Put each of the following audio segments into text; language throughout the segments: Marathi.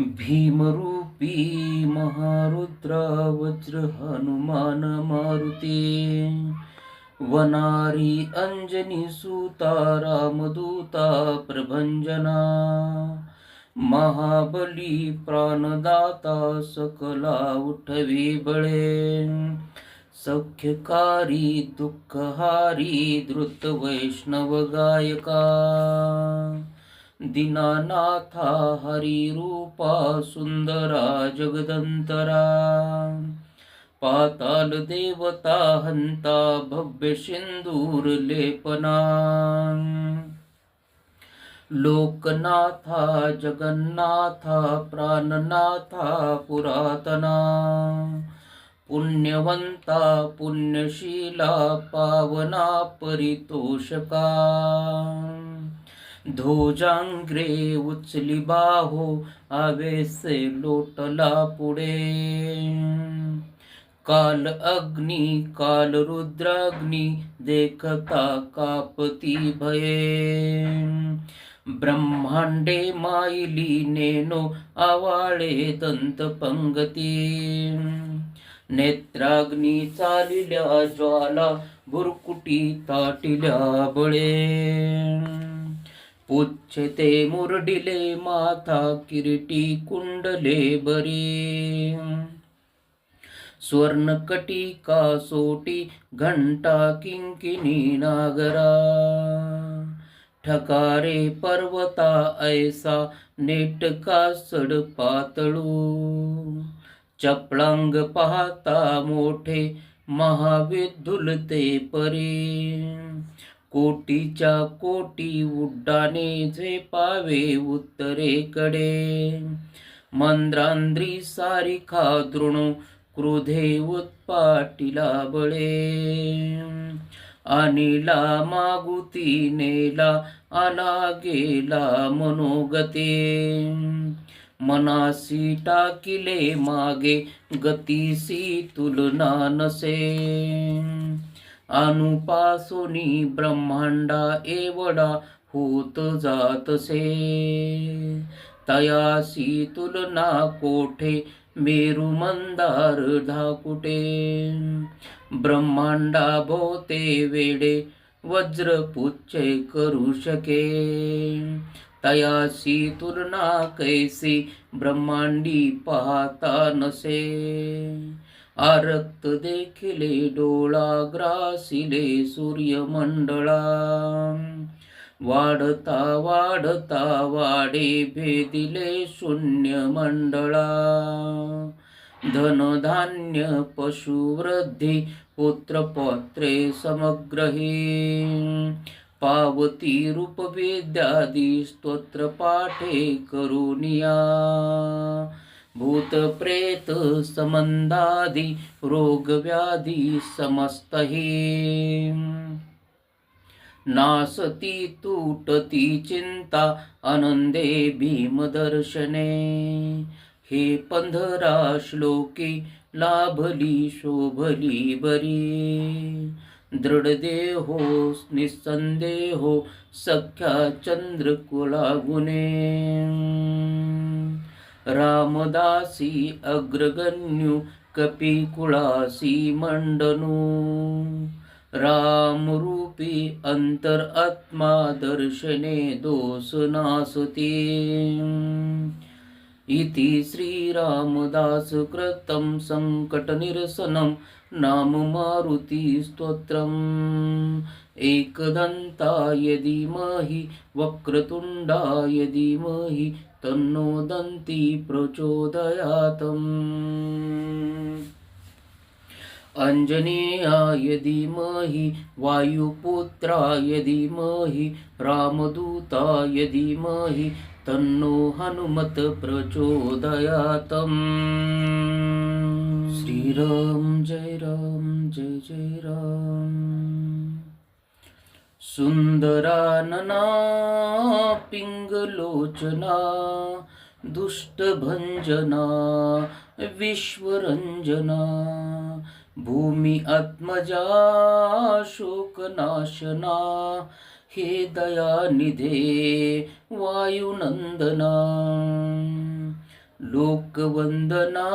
भीमरूपी महारुद्र वज्र हनुमान मारुती। वनारी अंजनी सुता रामदूता प्रभंजना। महाबली प्राणदाता सकला उठवी बळे। सख्यकारी दुःखहारी धृत वैष्णव गायका। दीनानाथा हरिरूपा सुंदरा जगदंतरा। पाताल देवता हंता भव्य सिंदूर लेपना। लोकनाथा जगन्नाथा प्राणनाथा पुरातना। पुण्यवंता पुण्यशीला पावना परितोषका। ध्वजांग्रे उचली बाहो आवेसे लोटला पुढे. काल अग्नी काल रुद्राग्नी देखता कापती भये. ब्रह्मांडे माईली नेनो आवाळे दंत पंगती. नेत्राग्नी चालिल्या ज्वाला भुरकुटी ताटिल्या बळे. पुच्छते मुरडिले माथा किरीटी कुंडले बरी. स्वर्णकटिका सोटी घंटा किंकिनी नागरा. ठकारे पर्वता ऐसा नेटका सड पातळू. चपळांग पाहता मोठे महाविद्युलते परी. कोटीच्या कोटी उड्डाणे झेपावे उत्तरेकडे. मंद्रांद्री सारिखा द्रोणू क्रोधे उत्पाटीला बळे. अनिला मागुती नेला आला गेला मनोगते. मनासी टाकिले मागे गतीसी तुलना नसे. अनुपासोनी ब्रह्मांडा एवढा होत जातसे. तयासी तुलना कोठे? मेरू मंदार धाकुटे. ब्रह्मांडा भोवते वेडे वज्रपुच्छे करू शके. तयासी तुलना कैसी ब्रह्मांडी पाहता नसे. आरक्त देखिले डोळा ग्रासिले सूर्यमंडळा. वाढता वाढता वाडे भेदिले शून्य मंडळा धनधान्य पशुवृद्धी पुत्रपत्रे समग्रही. पावती रूपवेद्यादी स्तोत्र पाठे भूत प्रेत संबंधादी रोग व्याधी समस्तही। नासती तुटती चिंता आनंदे भीमदर्शने। हे पंधरा श्लोकी लाभली शोभली बरी। दृढदेहो निसंदेहो सख्या चंद्रकुला गुणे रामदासी अग्रगण्यु कपिकुळासी मंडनू। रामरूपी अंतर आत्मा दर्शने दोष नासते इति श्रीरामदास कृतं सङ्कटनिरसनं नाम मारुतिस्तोत्रम् एकदन्ताय धीमहि वक्रतुण्डाय धीमहि तन्नो दन्ति प्रचोदयातम्। अञ्जनेयाय धीमहि वायुपुत्राय धीमहि रामदूताय धीमहि तन्नो हनुमत प्रचोदयातम्। श्रीराम जय राम जय जय राम। सुन्दरानना पिङ्गलोचना दुष्टभञ्जना विश्वरञ्जना भूमि आत्मजा शोकनाशना हे दयानिधे वायुनन्दना। लोकवंदना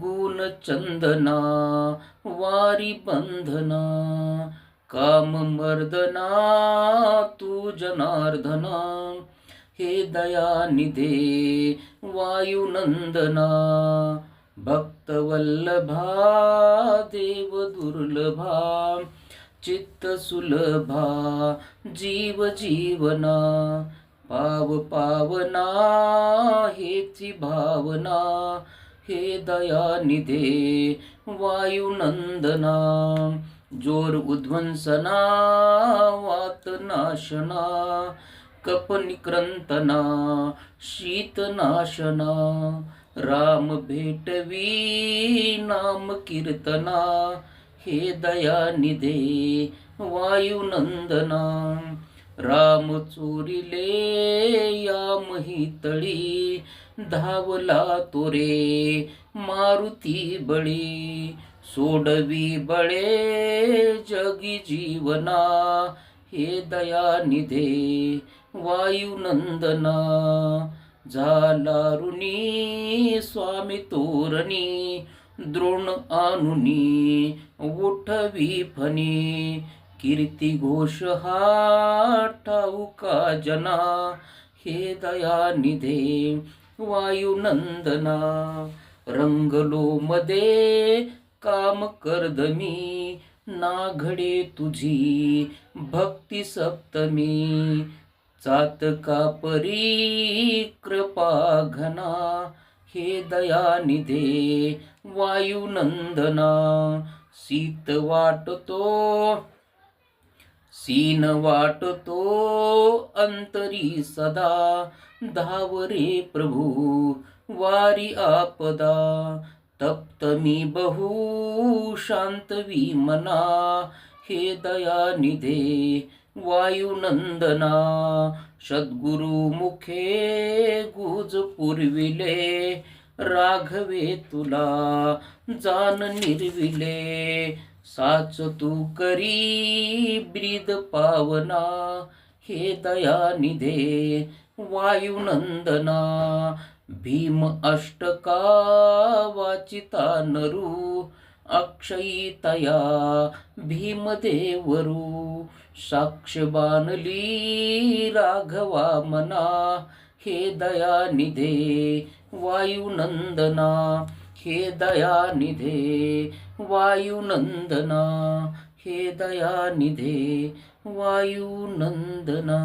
गुण चंदना वारी बंधना काममर्दना तू जनार्दना हे दयानिधे वायुनंदना भक्तवल्लभा देव दुर्लभा चित्तसुलभा जीव जीवना पाव पावना हेची भावना हे दयानिधे वायुनंदना जोर उध्वंसना वातनाशना कपनिक्रंतना शीतनाशना राम भेटवी नाम कीर्तना हे दयानिधे वायुनंदना। राम चोरिले या महितळी धावला तोरे मारुती बळी. सोडवी बळे जगी जीवना हे दयानिधे वायुनंदना झाला ऋणी स्वामी तोरणी द्रोण आणुनी उठवी फणी. कीर्ती घोष हा ठाऊका जना। हे दयानिधे वायुनंदना रंगलो मदे काम ना नाघडे तुझी भक्ती सप्तमी। चातका परी कृपा घना। हे दयानिधे वायुनंदना शीत वाटतो सीन वाटतो अंतरी सदा धावरे प्रभू वारी आपदा. तप्त मी बहु शांतवी मना हे दयानिधे वायुनंदना सद्गुरु मुखे गुज पुरविले राघवे तुला जान निर्विले. साच तू करी ब्रीद पावना हे दयानिधे वायुनंदना भीम अष्टका वाचिता नरू अक्षयितया भीमदेवरू साक्ष बानली राघवा मना हे दयानिधे वायुनंदना हे दयानिधे वायुनंदना. हे दयानिधे वायुनंदना.